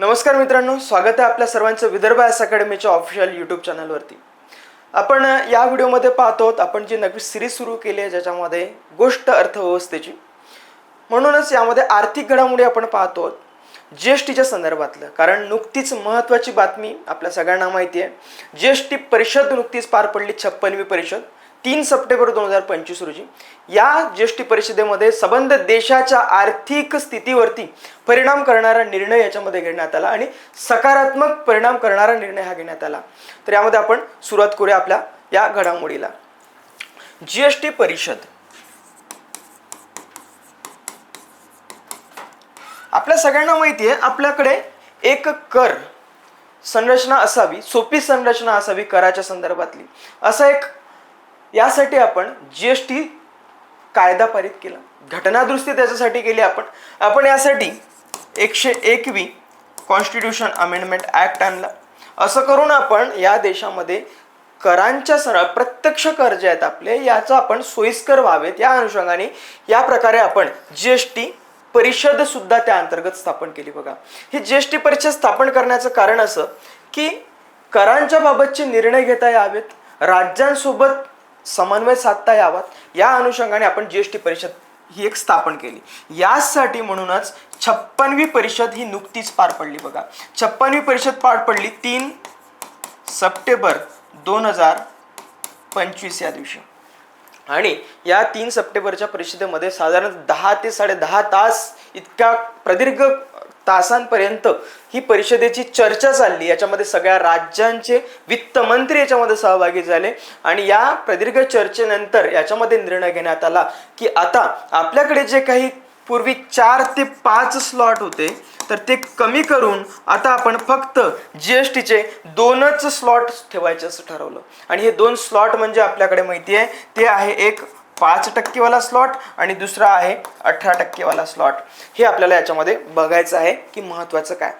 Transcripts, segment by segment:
नमस्कार मित्रांनो स्वागत आहे आपल्या सर्वांचं विदर्भ एस अकॅडमीच्या ऑफिशियल यूट्यूब चॅनलवरती. आपण या व्हिडिओमध्ये पाहतो आहोत आपण जी नवी सिरीज सुरू केली आहे ज्याच्यामध्ये गोष्ट अर्थव्यवस्थेची. म्हणूनच यामध्ये आर्थिक घडामोडी आपण पाहतो आहोत जी एस टीच्या संदर्भातलं. कारण नुकतीच महत्त्वाची बातमी आपल्या सगळ्यांना माहिती आहे जी एस टी परिषद नुकतीच पार पडली छप्पनवी परिषद. तीन सप्टेंबर दोन हजार पंचवीस रोजी या जी एस टी परिषदेमध्ये संबंध देशाच्या आर्थिक स्थितीवरती परिणाम करणारा निर्णय याच्यामध्ये घेण्यात आला आणि सकारात्मक परिणाम करणारा निर्णय हा घेण्यात आला. तर यामध्ये आपण सुरुवात करूया आपल्या या घडामोडीला. जी एस टी परिषद. आपल्या सगळ्यांना माहिती आहे आपल्याकडे एक कर संरचना असावी सोपी संरचना असावी कराच्या संदर्भातली. असा एक यासाठी आपण जी एस टी कायदा पारित केला. घटनादुरुस्ती त्याच्यासाठी केली आपण. आपण यासाठी एकशे एकवी कॉन्स्टिट्यूशन अमेंडमेंट ॲक्ट आणला. असं करून आपण या देशामध्ये करांच्या सर प्रत्यक्ष कर जे आहेत आपले याचं आपण सोयीस्कर व्हावेत. या अनुषंगाने या प्रकारे आपण जी एस टी परिषद सुद्धा त्या अंतर्गत स्थापन केली बघा. ही जी एस टी परिषद स्थापन करण्याचं कारण असं की करांच्या बाबतचे निर्णय घेता यावेत. राज्यांसोबत समन्वय साधता यावात या अनुषंगाने आपण जी एस टी परिषद ही एक स्थापन केली. यासाठी म्हणूनच छप्पनवी परिषद ही नुकतीच पार पडली बघा. छप्पनवी परिषद पार पडली तीन सप्टेंबर दोन हजार पंचवीस या दिवशी. आणि या तीन सप्टेंबरच्या परिषदेमध्ये साधारण दहा ते साडेदहा तास इतक्या प्रदीर्घ तासांपर्यंत ही परिषदेची चर्चा चालली. याच्यामध्ये सगळ्या राज्यांचे वित्तमंत्री याच्यामध्ये सहभागी झाले. आणि या प्रदीर्घ चर्चेनंतर याच्यामध्ये निर्णय घेण्यात आला की आता आपल्याकडे जे काही पूर्वी चार ते पाच स्लॉट होते तर ते कमी करून आता आपण फक्त जी एस टीचे दोनच स्लॉट ठेवायचे असं ठरवलं. आणि हे दोन स्लॉट म्हणजे आपल्याकडे माहिती आहे ते आहे एक पाच टक्केवाला स्लॉट आणि दुसरा आहे अठरा टक्केवाला स्लॉट हे आपल्याला याच्यामध्ये बघायचं आहे की महत्त्वाचं काय.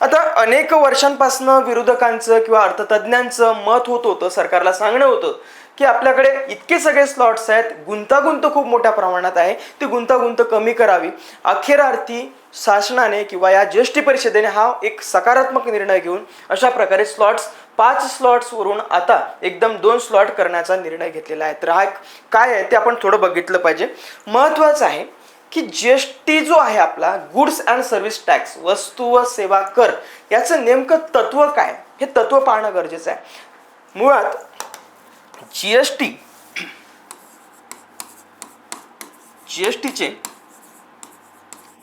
आता अनेक वर्षांपासून विरोधकांचं किंवा अर्थतज्ज्ञांचं मत होत होतं सरकारला सांगणं होतं की आपल्याकडे इतके सगळे स्लॉट्स आहेत गुंतागुंत खूप मोठ्या प्रमाणात आहे. ती गुंतागुंत कमी करावी. अखेरार्थी शासनाने किंवा या ज्येष्ठी परिषदेने हा एक सकारात्मक निर्णय घेऊन अशा प्रकारे स्लॉट्स पाच स्लॉट्सवरून आता एकदम दोन स्लॉट करण्याचा निर्णय घेतलेला आहे. तर हा एक काय आहे ते आपण थोडं बघितलं पाहिजे. महत्त्वाचं आहे की जी एस टी जो आहे आपला गुड्स अँड सर्व्हिस टॅक्स वस्तू व सेवा कर याचं नेमकं तत्व काय? हे तत्व पाहणं गरजेचं आहे. मुळात G S T G S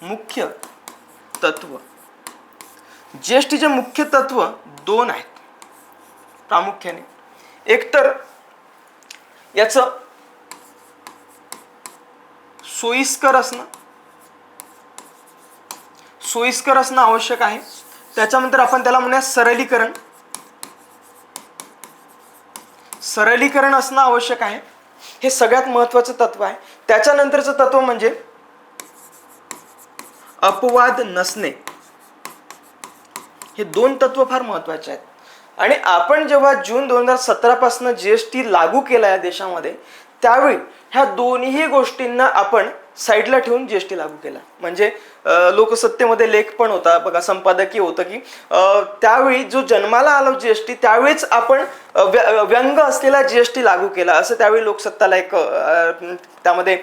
मुख्य तत्व. जी एस मुख्य तत्व दोन आहेत प्रामुख्याने. एकतर याचं सोयीस्कर असणं. सोयीस्कर असणं आवश्यक आहे. त्याच्यानंतर आपण त्याला म्हणूया सरलीकरण. सरलीकरण असणं आवश्यक आहे. हे सगळ्यात महत्त्वाचं तत्व आहे. त्याच्यानंतरचं तत्व म्हणजे अपवाद नसणे. हे दोन तत्व फार महत्त्वाचे आहेत. आणि आपण जेव्हा जून दोन हजार सतरापासून जी एस टी लागू केला या देशामध्ये त्यावेळी ह्या दोन्ही गोष्टींना आपण साईडला ठेवून जी एस टी लागू केला. म्हणजे लोकसत्तेमध्ये लेख पण होता बघा संपादकीय होतं की त्यावेळी जो जन्माला आलो जी एस टी त्यावेळीच आपण व्य- व्यंग असलेला जी एस टी लागू केला. असं त्यावेळी लोकसत्ताला एक त्यामध्ये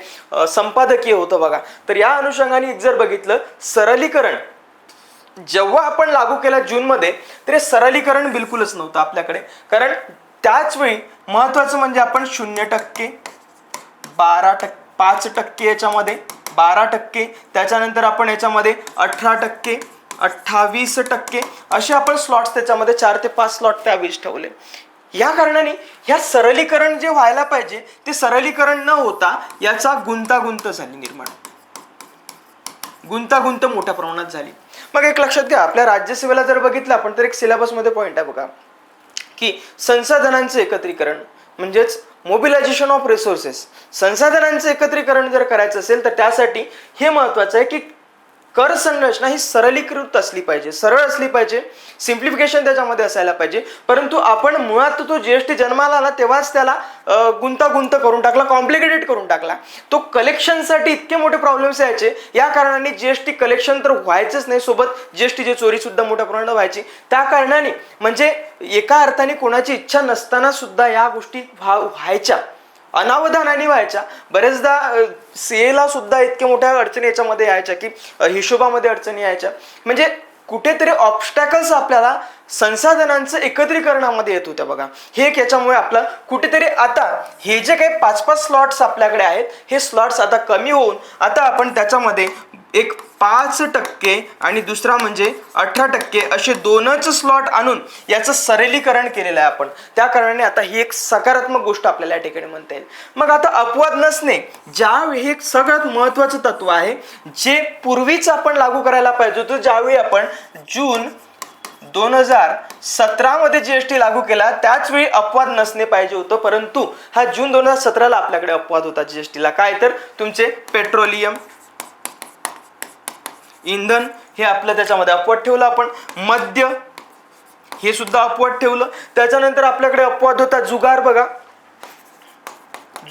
संपादकीय होतं बघा. तर या अनुषंगाने जर बघितलं सरलीकरण. जेव्हा आपण लागू केला जूनमध्ये तर हे सरलीकरण बिलकुलच नव्हतं आपल्याकडे. कारण त्याच वेळी महत्त्वाचं म्हणजे आपण शून्य टक्के बारा टक्के पाच टक्के याच्यामध्ये बारा टक्के त्याच्यानंतर आपण याच्यामध्ये अठरा टक्के अठ्ठावीस टक्के असे आपण स्लॉट्स त्याच्यामध्ये चार ते पाच स्लॉट त्यावेळेस ठेवले. या कारणाने ह्या सरलीकरण जे व्हायला पाहिजे ते सरलीकरण न होता याचा गुंतागुंत झाली निर्माण. गुंतागुंत मोठ्या प्रमाणात झाली. मग एक लक्षात घ्या आपल्या राज्यसेवेला जर बघितलं आपण तर एक सिलेबसमध्ये पॉईंट आहे बघा की संसाधनांचं एकत्रीकरण म्हणजेच मोबिलायझेशन ऑफ रिसोर्सेस संसाधनांचं एकत्रीकरण जर करायचं असेल तर त्यासाठी हे महत्त्वाचं आहे की कर संरचना ही सरलीकृत असली पाहिजे सरळ असली पाहिजे सिम्प्लिफिकेशन त्याच्यामध्ये असायला पाहिजे. परंतु आपण मुळात तो जीएसटी जन्माला आला तेव्हाच त्याला गुंतागुंत करून टाकला कॉम्प्लिकेटेड करून टाकला. तो कलेक्शनसाठी इतके मोठे प्रॉब्लेम्स यायचे या कारणाने जीएसटी कलेक्शन तर व्हायचंच नाही. सोबत जीएसटीची चोरी सुद्धा मोठ्या प्रमाणात व्हायची. त्या कारणाने म्हणजे एका अर्थाने कोणाची इच्छा नसताना सुद्धा या गोष्टी व्हा व्हायच्या. अनावधानाने व्हायच्या. बरेचदा सीएला सुद्धा इतक्या मोठ्या अडचणी याच्यामध्ये यायच्या की हिशोबामध्ये अडचणी यायच्या. म्हणजे कुठेतरी ऑब्स्टॅकल्स आपल्याला संसाधनांचं एकत्रीकरणामध्ये येत होत्या बघा. हे एक याच्यामुळे आपलं कुठेतरी आता हे जे काही पाच पाच स्लॉट्स आपल्याकडे आहेत हे स्लॉट्स आता कमी होऊन आता आपण त्याच्यामध्ये एक पाच टक्के आणि दुसरा म्हणजे अठरा टक्के असे दोनच स्लॉट आणून याचं सरलीकरण केलेलं आहे आपण. त्या कारणाने आता ही एक सकारात्मक गोष्ट आपल्याला या ठिकाणी म्हणता येईल. मग आता अपवाद नसणे ज्यावेळी हे एक सगळ्यात महत्वाचं तत्व आहे जे पूर्वीच आपण लागू करायला पाहिजे होतं ज्यावेळी आपण जून दोन हजार सतरामध्ये जी एस टी लागू केला त्याच वेळी अपवाद नसणे पाहिजे होतं. परंतु हा जून दोन हजार सतराला आपल्याकडे अपवाद होता जी एस टीला काय तर? तुमचे पेट्रोलियम इंधन हे आपलं त्याच्यामध्ये अपवाद ठेवलं आपण. मद्य हे सुद्धा अपवाद ठेवलं. त्याच्यानंतर आपल्याकडे अपवाद होता जुगार बघा.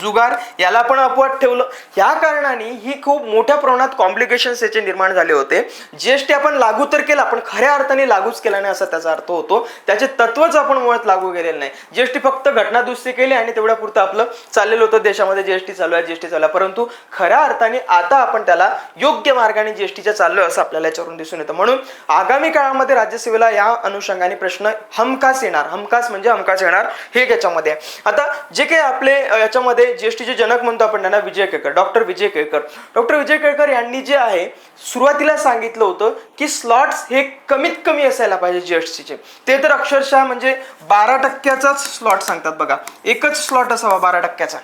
जुगार याला पण अपवाद ठेवलं. या कारणाने ही खूप मोठ्या प्रमाणात कॉम्प्लिकेशन्स याचे निर्माण झाले होते. जीएसटी आपण लागू तर केला पण खऱ्या अर्थाने लागूच केला नाही असा त्याचा अर्थ होतो. त्याचे तत्वच आपण मुळात लागू केलेलं नाही. जीएसटी फक्त घटना दुरुस्ती केली आणि तेवढ्या पुरतं आपलं चाललेलं होतं. देशामध्ये जीएसटी चालू आहे जीएसटी चालू आहे. परंतु खऱ्या अर्थाने आता आपण त्याला योग्य मार्गाने जीएसटीच्या चाललो असं आपल्याला याच्यावरून दिसून येतं. म्हणून आगामी काळामध्ये राज्यसेवेला या अनुषंगाने प्रश्न हमखास येणार. हमखास म्हणजे हमखास येणार हे याच्यामध्ये आहे. आता जे काही आपले याच्यामध्ये याच्यामध्ये जीएसटीचे जनक म्हणतो आपण त्यांना विजय केळकर डॉक्टर विजय केळकर. डॉक्टर विजय केळकर यांनी जे आहे सुरुवातीला सांगितलं होतं की स्लॉट्स हे कमीत कमी असायला पाहिजे जीएसटीचे ते तर अक्षरशः म्हणजे बारा टक्क्याचाच स्लॉट सांगतात बघा. एकच स्लॉट असावा बारा टक्क्याचा.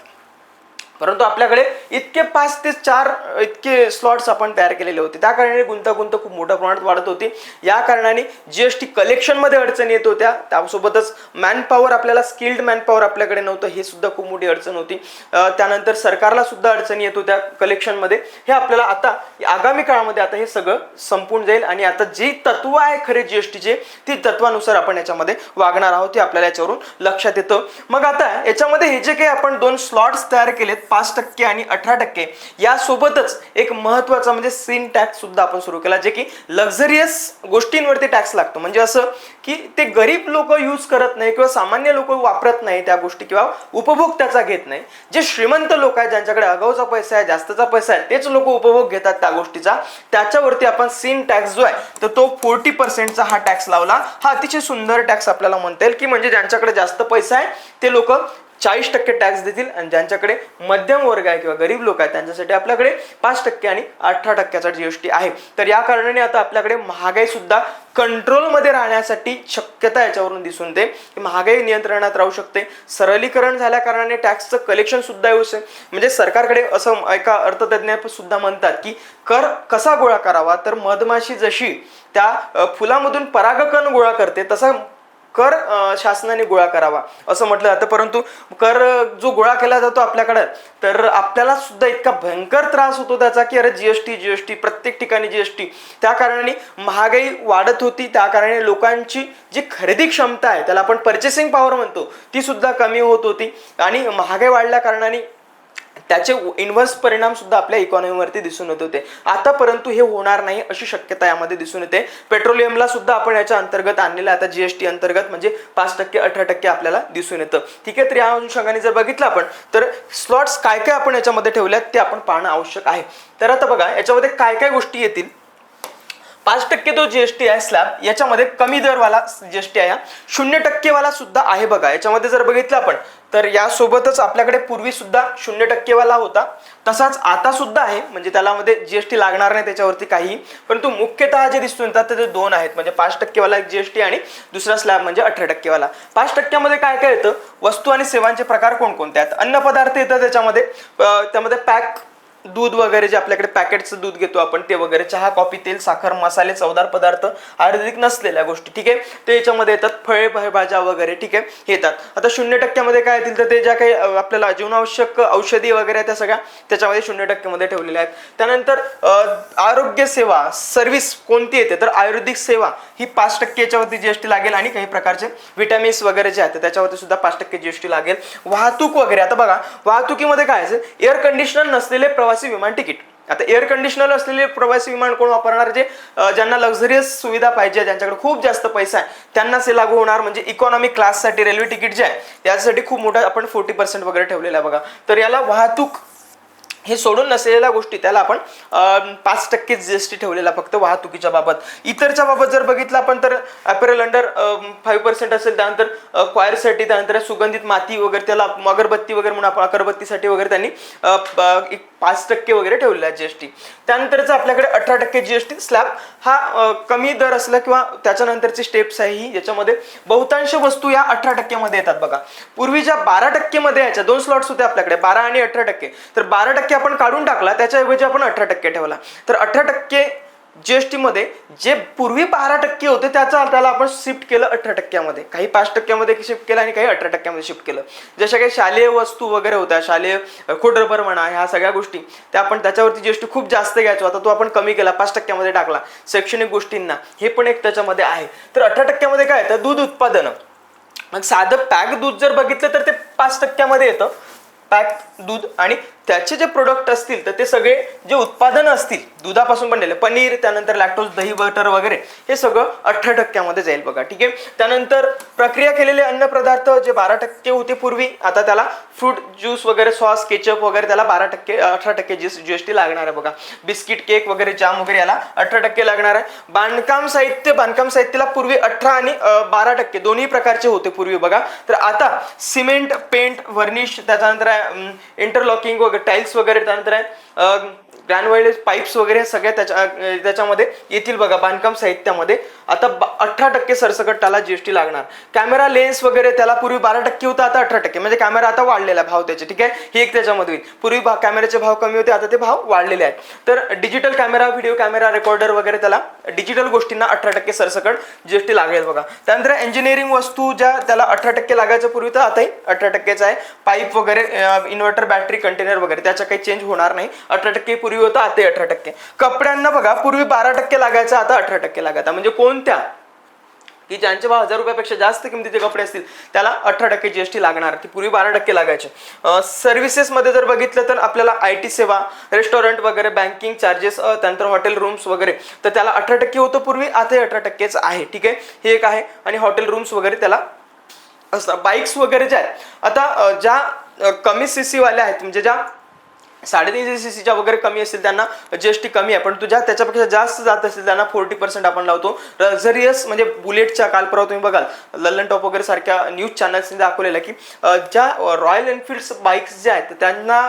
परंतु आपल्याकडे इतके पाच ते चार इतके स्लॉट्स आपण तयार केलेले होते. त्या कारणाने गुंतागुंत खूप मोठ्या प्रमाणात वाढत होती. या कारणाने जीएसटी कलेक्शनमध्ये अडचणी येत होत्या. त्यासोबतच मॅनपॉवर आपल्याला स्किल्ड मॅनपॉवर आपल्याकडे नव्हतं. हे सुद्धा खूप मोठी अडचण होती. त्यानंतर सरकारला सुद्धा अडचणी येत होत्या कलेक्शनमध्ये हे आपल्याला आता आगामी काळामध्ये आता हे सगळं संपून जाईल आणि आता जी तत्व आहे खरे जीएसटीचे ती तत्वानुसार आपण याच्यामध्ये वागणार आहोत हे आपल्याला याच्यावरून लक्षात येतं. मग आता याच्यामध्ये हे जे काही आपण दोन स्लॉट्स तयार केलेत पाच टक्के आणि अठरा टक्के यासोबतच एक महत्त्वाचा म्हणजे सीन टॅक्स सुद्धा आपण सुरू केला जे की लक्झरियस गोष्टींवरती टॅक्स लागतो. म्हणजे असं की ते गरीब लोक यूज करत नाही किंवा सामान्य लोक वापरत नाही त्या गोष्टी किंवा उपभोग त्याचा घेत नाही. जे श्रीमंत लोक आहेत ज्यांच्याकडे अगाऊचा पैसा आहे जास्तचा पैसा आहे तेच लोक उपभोग घेतात त्या गोष्टीचा. त्याच्यावरती आपण सीन टॅक्स जो आहे तर तो फोर्टी पर्सेंटचा हा टॅक्स लावला. हा अतिशय सुंदर टॅक्स आपल्याला म्हणता येईल की म्हणजे ज्यांच्याकडे जास्त पैसा आहे ते लोक चाळीस टक्के टॅक्स देतील आणि ज्यांच्याकडे मध्यम वर्ग आहे किंवा गरीब लोक आहेत त्यांच्यासाठी आपल्याकडे पाच टक्के आणि अठरा टक्क्याचा जीएसटी आहे. तर या कारणाने आता आपल्याकडे महागाई सुद्धा कंट्रोलमध्ये राहण्यासाठी शक्यता याच्यावरून दिसून येते. की महागाई नियंत्रणात राहू शकते. सरलीकरण झाल्या कारणाने टॅक्सचं कलेक्शन सुद्धा येऊ शकते म्हणजे सरकारकडे असं एका अर्थतज्ञ सुद्धा म्हणतात की कर कसा गोळा करावा? तर मधमाशी जशी त्या फुलामधून परागकण गोळा करते तसा कर शासनाने गोळा करावा असं म्हटलं जातं. परंतु कर जो गोळा केला जातो आपल्याकडं तर आपल्याला सुद्धा इतका भयंकर त्रास होतो त्याचा की अरे जीएसटी जीएसटी प्रत्येक ठिकाणी जीएसटी त्या कारणाने महागाई वाढत होती त्या कारणाने लोकांची जी खरेदी क्षमता आहे त्याला आपण पर्चेसिंग पॉवर म्हणतो ती सुद्धा कमी होत होती. आणि महागाई वाढल्या कारणाने त्याचे इन्व्हर्स परिणाम सुद्धा आपल्या इकॉनॉमीवरती दिसून येत होते. आता परंतु हे होणार नाही अशी शक्यता यामध्ये दिसून येते. पेट्रोलियमला सुद्धा आपण याच्या अंतर्गत आणलेलं आहे. आता जीएसटी अंतर्गत म्हणजे पाच टक्के अठरा टक्के आपल्याला दिसून येतं. ठीक आहे तर या अनुषंगाने जर बघितलं आपण तर स्लॉट्स काय काय आपण याच्यामध्ये ठेवल्यात ते आपण पाहणं आवश्यक आहे. तर आता बघा याच्यामध्ये काय काय गोष्टी येतील? पाच टक्के तो जीएसटी आहे स्लॅब याच्यामध्ये कमी दरवाला जीएसटी आहे. हा. शून्य टक्केवाला सुद्धा आहे बघा. याच्यामध्ये जर बघितलं आपण तर यासोबतच आपल्याकडे पूर्वी सुद्धा शून्य टक्केवाला होता. तसाच आता सुद्धा आहे. म्हणजे त्याला मध्ये जीएसटी लागणार नाही त्याच्यावरती काही परंतु मुख्यतः जे दिसून येतात ते दोन आहेत. म्हणजे पाच टक्केवाला एक जीएसटी आणि दुसरा स्लॅब म्हणजे अठरा टक्केवाला. पाच टक्क्यामध्ये काय काय येतं? वस्तू आणि सेवांचे प्रकार कोणकोणते आहेत? अन्न पदार्थ येतं त्याच्यामध्ये. त्यामध्ये पॅक दूध वगैरे जे आपल्याकडे पॅकेटचं दूध घेतो आपण ते वगैरे चहा कॉफी तेल साखर मसाले चवदार पदार्थ आयुर्वेदिक नसलेल्या गोष्टी ठीक आहे? ते याच्यामध्ये येतात फळे भाज्या वगैरे ठीक आहे? येतात. आता शून्य टक्क्यामध्ये काय येतील तर ते ज्या काही आपल्याला जीवनावश्यक औषधी वगैरे आहेत त्या सगळ्या त्याच्यामध्ये शून्य टक्क्यामध्ये ठेवलेल्या आहेत. त्यानंतर आरोग्य सेवा सर्व्हिस कोणती येते? तर आयुर्वेदिक सेवा ही पाच टक्के याच्यावरती जीएसटी लागेल आणि काही प्रकारचे विटॅमिन्स वगैरे जे आहेत त्याच्यावरती सुद्धा पाच टक्के जीएसटी लागेल. वाहतूक वगैरे आता बघा वाहतुकीमध्ये काय असेल एअर कंडिशनर नसलेले प्रवास प्रवासी विमान तिकीट. आता एअर कंडिशनर असलेले प्रवासी विमान कोण वापरणार? जे ज्यांना लक्झरियस सुविधा पाहिजे ज्यांच्याकडे खूप जास्त पैसा आहे त्यांनाच हे लागू होणार. म्हणजे इकॉनॉमी क्लाससाठी रेल्वे तिकीट जे आहे त्यासाठी खूप मोठं आपण फोर्टी पर्सेंट वगैरे ठेवलेलं आहे बघा. तर याला वाहतूक हे सोडून नसलेल्या गोष्टी त्याला आपण पाच टक्के जी एस टी ठेवलेला फक्त वाहतुकीच्या बाबत. इतरच्या बाबत जर बघितलं आपण तर अपेरल अंडर फाईव्ह पर्सेंट असेल त्यानंतर क्वायरसाठी त्यानंतर सुगंधित माती वगैरे त्याला अगरबत्ती वगैरे म्हणून आपण अगरबत्तीसाठी वगैरे त्यांनी एक पाच टक्के वगैरे ठेवलेला आहे जीएसटी त्यानंतरचं आपल्याकडे अठरा टक्के जीएसटी स्लॅब हा कमी दर असला किंवा त्याच्यानंतरची स्टेप्स आहे ही याच्यामध्ये बहुतांश वस्तू या अठरा टक्क्यामध्ये येतात बघा. पूर्वी ज्या बारा टक्केमध्ये यायच्या दोन स्लॉट्स होते आपल्याकडे बारा आणि अठरा टक्के. तर बारा टक्के आपण काढून टाकला त्याच्याऐवजी आपण अठरा टक्के ठेवला. तर अठरा टक्के जीएसटीमध्ये जे पूर्वी बारा टक्के होते त्याचा त्याला आपण शिफ्ट केलं अठरा टक्क्यामध्ये. काही पाच टक्क्यामध्ये शिफ्ट केलं आणि काही अठरा टक्क्यामध्ये शिफ्ट केलं. जशा काही शालेय वस्तू वगैरे होत्या शालेय खोडरबर म्हणा ह्या सगळ्या गोष्टी त्या आपण त्याच्यावरती जीएसटी खूप जास्त घ्यायचो. आता तो आपण कमी केला पाच टक्क्यामध्ये टाकला. शैक्षणिक गोष्टींना हे पण एक त्याच्यामध्ये आहे. तर अठरा टक्क्यामध्ये काय येतं? दूध उत्पादनं. मग साधं पॅक दूध जर बघितलं तर ते पाच टक्क्यामध्ये येतं. पॅक दूध आणि त्याचे जे प्रोडक्ट असतील तर ते सगळे जे उत्पादन असतील दुधापासून बनलेले पनीर त्यानंतर लॅक्टोज दही बटर वगैरे हे सगळं अठरा टक्क्यामध्ये जाईल बघा ठीक आहे? त्यानंतर प्रक्रिया केलेले अन्न पदार्थ जे बारा टक्के होते पूर्वी आता त्याला फ्रूट ज्यूस वगैरे सॉस केचप वगैरे त्याला बारा टक्के अठरा टक्के जी जीएसटी लागणार आहे बघा. बिस्किट केक वगैरे जाम वगैरे याला अठरा टक्के लागणार आहे. बांधकाम साहित्य बांधकाम साहित्याला पूर्वी अठरा आणि बारा टक्के दोन्ही प्रकारचे होते पूर्वी बघा. तर आता सिमेंट पेंट वर्निश त्याच्यानंतर इंटरलॉकिंग वगैरे टाईल्स वगैरे त्यानंतर आहे ग्रॅनवाइड पाईप्स वगैरे सगळ्या त्याच्या त्याच्यामध्ये येतील बघा बांधकाम साहित्यामध्ये. आता अठरा टक्के सरसकट त्याला जीएसटी लागणार. कॅमेरा लेन्स वगैरे त्याला पूर्वी बारा टक्के होता आता अठरा टक्के. म्हणजे कॅमेरा आता वाढलेला आहे भाव त्याचे ठीक आहे? हे एक त्याच्यामध्ये होईल पूर्वी भा- कॅमेऱ्याचे भाव कमी होते आता ते भाव वाढलेले आहेत. तर digital camera video camera recorder वगैरे त्याला डिजिटल गोष्टींना अठरा टक्के सरसकट जीएसटी लागेल बघा. त्यानंतर इंजिनिअरिंग वस्तू ज्या त्याला अठरा टक्के लागायचं पूर्वी तर आताही अठरा टक्केच आहे. पाईप वगैरे इन्व्हर्टर बॅटरी कंटेनर वगैरे त्याचा काही चेंज होणार नाही. अठरा टक्के पूर्वी होतं आताही अठरा टक्के. कपड्यांना बघा पूर्वी बारा टक्के लागायचं आता अठरा टक्के लागायचा. म्हणजे कोण कोणत्या की ज्यांचे भाव हजार रुपयापेक्षा जास्त किमतीचे कपडे असतील त्याला अठरा टक्के जीएसटी लागणार. ती पूर्वी बारा टक्के लागायचे. सर्व्हिसेसमध्ये जर बघितलं तर आपल्याला आय टी सेवा रेस्टॉरंट वगैरे बँकिंग चार्जेस त्यानंतर हॉटेल रूम्स वगैरे तर त्याला अठरा टक्के होतं पूर्वी आता अठरा टक्केच आहे. ठीक आहे? हे एक आहे. आणि हॉटेल रूम्स वगैरे त्याला असतात बाईक्स वगैरे ज्या आहेत. आता ज्या कमी सी सीवाल्या आहेत म्हणजे ज्या साडेतीनशे सी सीच्या वगैरे कमी असेल त्यांना जीएसटी कमी आहे. पण तुझ्या त्याच्यापेक्षा जास्त जात असेल त्यांना फोर्टी पर्सेंट आपण लावतो. लक्झरियस म्हणजे बुलेटच्या काल परवा तुम्ही बघाल. लल्लन टॉप वगैरे सारख्या न्यूज चॅनल्सने दाखवलेलं की ज्या रॉयल एनफिल्ड बाईक्स ज्या आहेत त्यांना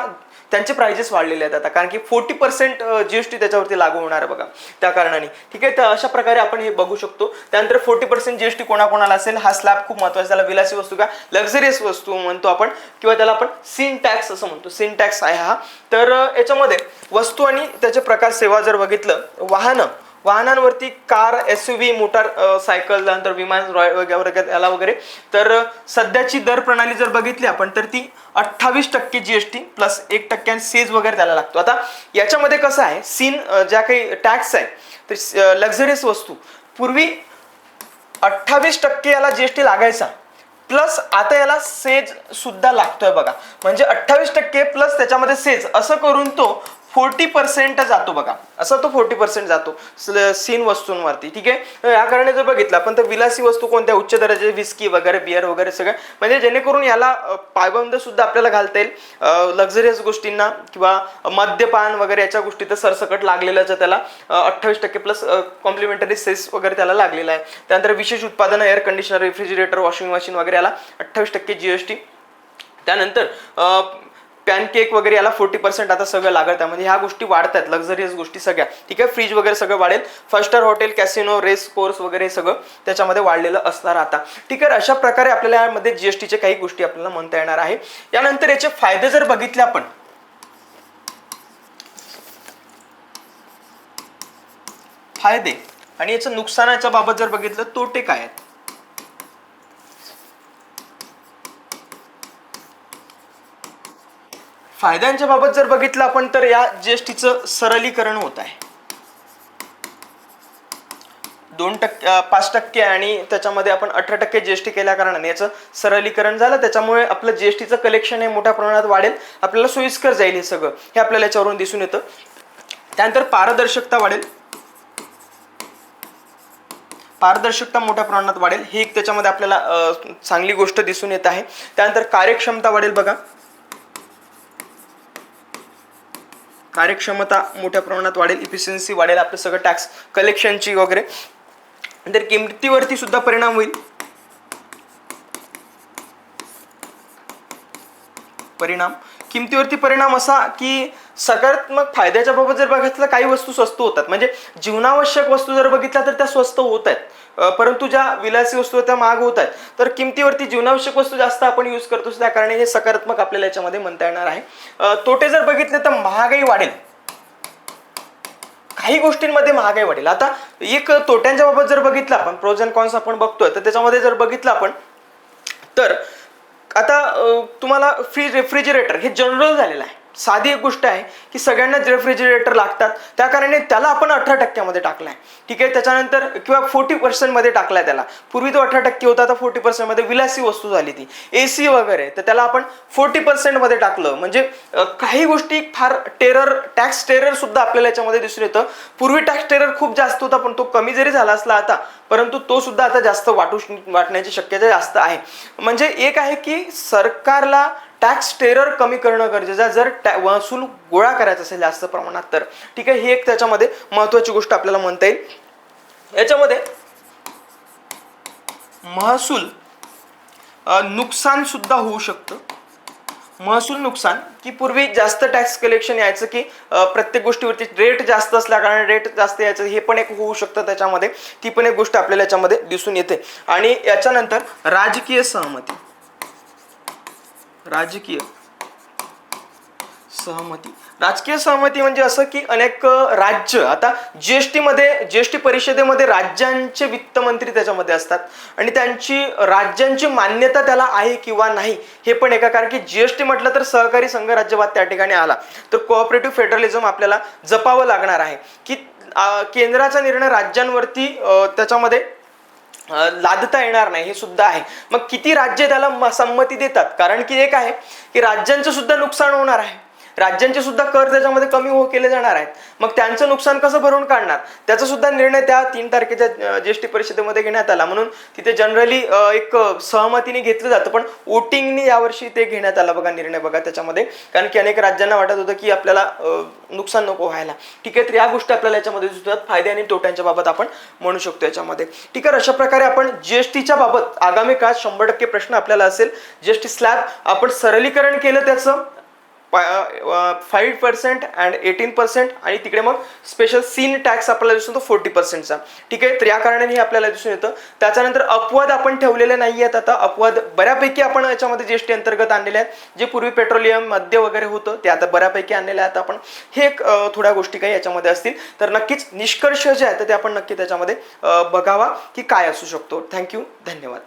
त्यांचे प्राइजेस वाढलेले आहेत आता. कारण की फोर्टी पर्सेंट जीएसटी त्याच्यावरती लागू होणार आहे बघा. त्या कारणाने. ठीक आहे? तर अशा प्रकारे आपण हे बघू शकतो. त्यानंतर फोर्टी पर्सेंट जीएसटी कोणाकोणाला असेल हा स्लॅब खूप महत्त्वाचा त्याला विलासी वस्तू का? लक्झरियस वस्तू म्हणतो आपण. किंवा त्याला आपण सिन टॅक्स असं म्हणतो. सीन टॅक्स आहे हा. तर याच्यामध्ये वस्तू आणि त्याचे प्रकार सेवा जर बघितलं वाहनं वाहनांवरती car S U V motorcycle त्यानंतर विमान रॉय वगैरे वगैरे याला वगैरे. तर सध्याची दर प्रणाली जर बघितली आपण तर ती अठ्ठावीस टक्के जी एस टी प्लस एक टक्क्यान सेज वगैरे त्याला लागतो. आता याच्यामध्ये कसं आहे? सीन ज्या काही टॅक्स आहे तर लक्झरियस वस्तू. पूर्वी अठ्ठावीस टक्के याला जी एस टी लागायचा. प्लस आता याला सेज सुद्धा लागतोय बघा. म्हणजे अठ्ठावीस टक्के प्लस त्याच्यामध्ये सेज असं करून तो फोर्टी पर्सेंट जातो बघा. असा तो फोर्टी पर्सेंट जातो. सीन वस्तूंवरती ठीक आहे? या कारणे जर बघितलं आपण तर विलासी वस्तू कोणत्या? उच्च दर्जाचे विस्की वगैरे बिअर वगैरे सगळं. म्हणजे जेणेकरून याला पायबंद सुद्धा आपल्याला घालता येईल. लक्झरियस गोष्टींना किंवा मद्यपान वगैरे याच्या गोष्टी तर सरसकट लागलेलंच आहे त्याला. अठ्ठावीस टक्के प्लस कॉम्प्लिमेंटरी सेस वगैरे त्याला लागलेला आहे. त्यानंतर विशेष उत्पादनं air conditioner refrigerator washing machine वगैरे याला अठ्ठावीस टक्के जीएसटी त्यानंतर पॅनकेक वगैरे याला फोर्टी पर्सेंट आता सगळं लागत. आहे म्हणजे ह्या गोष्टी वाढत आहेत लक्झरियस गोष्टी सगळ्या. ठीक आहे? फ्रीज वगैरे सगळं वाढेल. First hotel casino race course वगैरे सगळं त्याच्यामध्ये वाढलेलं असणार आता. ठीक आहे? अशा प्रकारे आपल्याला यामध्ये जीएसटीचे काही गोष्टी आपल्याला म्हणता येणार आहे. यानंतर याचे फायदे जर बघितले आपण. फायदे. आणि याचं नुकसानाच्या बाबत जर बघितलं तोटे काय आहेत? फायद्यांच्या बाबत जर बघितलं आपण तर या जीएसटीचं सरलीकरण होत आहे. दोन टक्के पाच टक्के आणि त्याच्यामध्ये आपण अठरा टक्के जीएसटी केल्या कारणाने याचं सरलीकरण झालं. त्याच्यामुळे आपलं जीएसटीचं कलेक्शन हे मोठ्या प्रमाणात वाढेल. आपल्याला सोयीस्कर जाईल हे सगळं. हे आपल्याला याच्यावरून दिसून येतं. त्यानंतर पारदर्शकता वाढेल. पारदर्शकता मोठ्या प्रमाणात वाढेल. ही एक त्याच्यामध्ये आपल्याला चांगली गोष्ट दिसून येत आहे. त्यानंतर कार्यक्षमता वाढेल बघा. कार्यक्षमता मोठ्या प्रमाणात वाढेल इफिशियन्सी वाढेल आपलं सगळं टॅक्स कलेक्शनची वगैरे. नंतर किमतीवरती सुद्धा परिणाम होईल. परिणाम. किमतीवरती परिणाम असा की सकारात्मक फायद्याच्या बाबत जर बघितलं काही वस्तू स्वस्त होतात. म्हणजे जीवनावश्यक वस्तू जर बघितल्या तर त्या स्वस्त होत आहेत. परंतु ज्या विलासी वस्तू त्या महाग होत आहेत. तर किमतीवरती जीवनावश्यक वस्तू जास्त आपण यूज करतो त्या कारणे हे सकारात्मक आपल्याला याच्यामध्ये म्हणता येणार आहे. तोटे जर बघितले तर महागाई वाढेल. काही गोष्टींमध्ये महागाई वाढेल. आता एक तोट्यांच्या बाबत जर बघितलं आपण प्रोज अँड कॉन्स आपण बघतोय तर त्याच्यामध्ये जर बघितलं आपण तर आता तुम्हाला फ्री रेफ्रिजरेटर हे जनरल झालेलं आहे. साधी एक गोष्ट आहे की सगळ्यांनाच रेफ्रिजरेटर लागतात. त्या कारणाने त्याला आपण अठरा टक्क्यामध्ये टाकलाय. ठीक आहे? त्याच्यानंतर किंवा फोर्टी पर्सेंटमध्ये टाकलाय त्याला. पूर्वी तो अठरा टक्के होता आता फोर्टी पर्सेंटमध्ये विलासी वस्तू झाली ती. ए सी वगैरे. तर त्याला आपण फोर्टी पर्सेंटमध्ये टाकलं. म्हणजे काही गोष्टी फार टेरर टॅक्स टेरर सुद्धा आपल्याला याच्यामध्ये दिसून येतं. पूर्वी टॅक्स टेरर खूप जास्त होता पण तो कमी जरी झाला असला आता परंतु तो सुद्धा आता जास्त वाटू वाटण्याची शक्यता जास्त आहे. म्हणजे एक आहे की सरकारला टॅक्स टेरर कमी करणं गरजेचं आहे. जर टॅ महसूल गोळा करायचा असेल जास्त प्रमाणात तर. ठीक आहे? ही एक त्याच्यामध्ये महत्त्वाची गोष्ट आपल्याला म्हणता येईल. याच्यामध्ये महसूल नुकसान सुद्धा होऊ शकतं. महसूल नुकसान की पूर्वी जास्त टॅक्स कलेक्शन यायचं की प्रत्येक गोष्टीवरती रेट जास्त असल्याकारणाने रेट जास्त यायचं. हे पण एक होऊ शकतं त्याच्यामध्ये. ती पण एक गोष्ट आपल्याला याच्यामध्ये दिसून येते. आणि याच्यानंतर राजकीय सहमती. राजकीय सहमती. राजकीय सहमती म्हणजे असं की अनेक राज्य आता जीएसटी मध्ये जीएसटी परिषदेमध्ये राज्यांचे वित्तमंत्री त्याच्यामध्ये असतात. आणि त्यांची राज्यांची मान्यता त्याला आहे किंवा नाही हे पण एका कारण की जीएसटी म्हटलं तर सहकारी संघ राज्यवाद त्या ठिकाणी आला. तर कोऑपरेटिव्ह फेडरलिझम आपल्याला जपावं लागणार आहे. की केंद्राचा निर्णय राज्यांवरती त्याच्यामध्ये लादता येणार नाही हे सुद्धा आहे. मग किती राज्य त्याला म- संमती देतात? कारण की एक आहे की राज्यांचं सुद्धा नुकसान होणार आहे. राज्यांचे सुद्धा कर त्याच्यामध्ये कमी हो केले जाणार आहेत. मग त्यांचं नुकसान कसं भरून काढणार? त्याचा सुद्धा निर्णय त्या तीन तारखेच्या जीएसटी परिषदेमध्ये घेण्यात आला. म्हणून तिथे जनरली एक सहमतीने घेतलं जातं. पण वोटिंगने यावर्षी ते घेण्यात आला बघा निर्णय बघा त्याच्यामध्ये. कारण की अनेक राज्यांना वाटत होतं की आपल्याला नुकसान नको व्हायला. ठीक आहे तर या गोष्टी आपल्याला याच्यामध्ये सुद्धा फायदे आणि तोट्यांच्या बाबत आपण म्हणू शकतो याच्यामध्ये. ठीक आहे अशा प्रकारे आपण जीएसटीच्या बाबत आगामी काळात शंभर टक्के प्रश्न आपल्याला असेल. जीएसटी स्लॅब आपण सरलीकरण केलं त्याचं five percent and eighteen percent आणि तिकडे मग स्पेशल सीन टॅक्स आपल्याला दिसून येतो फोर्टी पर्सेंटचा ठीक आहे? तर या कारणाने हे आपल्याला दिसून येतं. त्याच्यानंतर अपवाद आपण ठेवलेले नाही आहेत आता. अपवाद बऱ्यापैकी आपण याच्यामध्ये जीएसटी अंतर्गत आणलेले आहेत जे पूर्वी पेट्रोलियम मद्य वगैरे होतं ते आता बऱ्यापैकी आणलेले आहेत आपण. हे एक थोड्या गोष्टी काही याच्यामध्ये असतील. तर नक्कीच निष्कर्ष जे आहेत तर ते आपण नक्की त्याच्यामध्ये बघावा की काय असू शकतो. थँक्यू धन्यवाद.